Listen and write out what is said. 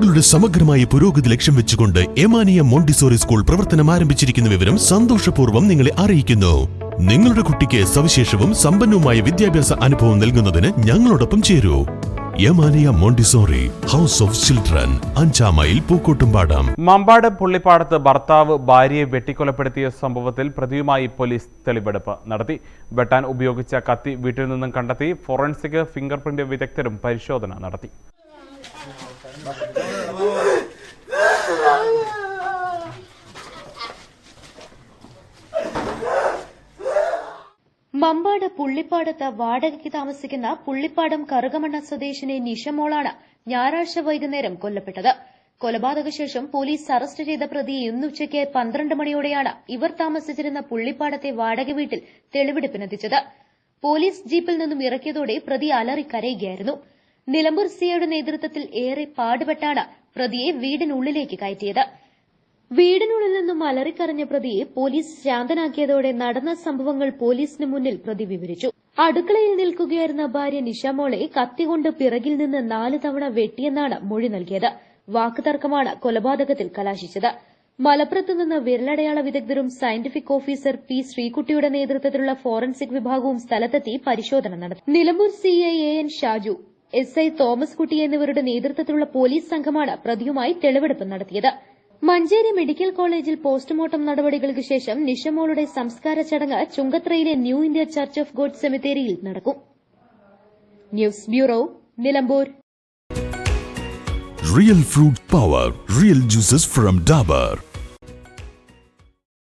കുട്ടികളുടെ സമഗ്രമായ പുരോഗതി ലക്ഷ്യം വെച്ചുകൊണ്ട് എമാനിയ മോണ്ടിസോറി സ്കൂൾ പ്രവർത്തനം ആരംഭിച്ചിരിക്കുന്ന വിവരം സന്തോഷപൂർവം നിങ്ങളെ അറിയിക്കുന്നു. നിങ്ങളുടെ കുട്ടിക്ക് സവിശേഷവും സമ്പന്നവുമായ വിദ്യാഭ്യാസ അനുഭവം നൽകുന്നതിന് ഞങ്ങളോടൊപ്പം ചേരൂ. Yamaniya Montessori house of children അഞ്ചാം മൈൽ പൂക്കോട്ടുംപാടം. മമ്പാട് പുള്ളിപ്പാടത്ത് ഭർത്താവ് ഭാര്യയെ വെട്ടിക്കൊലപ്പെടുത്തിയ സംഭവത്തിൽ പ്രതിയുമായി പോലീസ് തെളിവെടുപ്പ് നടത്തി. വെട്ടാൻ ഉപയോഗിച്ച കത്തി വീട്ടിൽ നിന്നും കണ്ടെത്തി. ഫോറൻസിക് ഫിംഗർ പ്രിന്റ് വിദഗ്ധരും പരിശോധന നടത്തി. മമ്പാട് പുള്ളിപ്പാടത്ത് വാടകയ്ക്ക് താമസിക്കുന്ന പുള്ളിപ്പാടം കറുകമണ്ണ സ്വദേശിനി നിഷമോളാണ് ഞായറാഴ്ച വൈകുന്നേരം കൊല്ലപ്പെട്ടത്. കൊലപാതകശേഷം പോലീസ് അറസ്റ്റ് ചെയ്ത പ്രതിയെ ഇന്ന് ഉച്ചയ്ക്ക് പന്ത്രണ്ട് മണിയോടെയാണ് ഇവർ താമസിച്ചിരുന്ന പുള്ളിപ്പാടത്തെ വാടക വീട്ടിൽ തെളിവെടുപ്പിനെത്തിച്ചത്. പോലീസ് ജീപ്പിൽ നിന്നും ഇറക്കിയതോടെ പ്രതി അലറി കരയുകയായിരുന്നു നിലമ്പൂർ സിയുടെ നേതൃത്വത്തിൽ ഏറെ പാടുപെട്ടാണ് പ്രതിയെ വീടിനുള്ളിലേക്ക് കയറ്റിയത്. വീടിനുള്ളിൽ നിന്നും അലറിക്കറിഞ്ഞ പ്രതിയെ പോലീസ് ശാന്തനാക്കിയതോടെ നടന്ന സംഭവങ്ങൾ പോലീസിന് മുന്നിൽ പ്രതി വിവരിച്ചു. അടുക്കളയിൽ നിൽക്കുകയായിരുന്ന ഭാര്യ നിഷാമോളെ കത്തികൊണ്ട് പിറകിൽ നിന്ന് നാല് തവണ വെട്ടിയെന്നാണ് മൊഴി നൽകിയത്. വാക്കുതർക്കമാണ് കൊലപാതകത്തിൽ കലാശിച്ചത്. മലപ്പുറത്ത് നിന്ന് വിരലടയാള വിദഗ്ധരും സയന്റിഫിക് ഓഫീസർ പി ശ്രീകുട്ടിയുടെ നേതൃത്വത്തിലുള്ള ഫോറൻസിക് വിഭാഗവും സ്ഥലത്തെത്തി പരിശോധന നടത്തി. Nilambur CI A N Shaju S I Thomas Kutty എന്നിവരുടെ നേതൃത്വത്തിലുള്ള പോലീസ് സംഘമാണ് പ്രതിയുമായി തെളിവെടുപ്പ് നടത്തിയത്. മഞ്ചേരി മെഡിക്കൽ കോളേജിൽ പോസ്റ്റ്മോർട്ടം നടപടികൾക്ക് ശേഷം നിഷമോളുടെ സംസ്കാര ചടങ്ങ് ചുങ്കത്രയിലെ new India church of God സെമിത്തേരിയിൽ നടക്കും. News bureau Nilambur. Real fruit power real juices from Dabur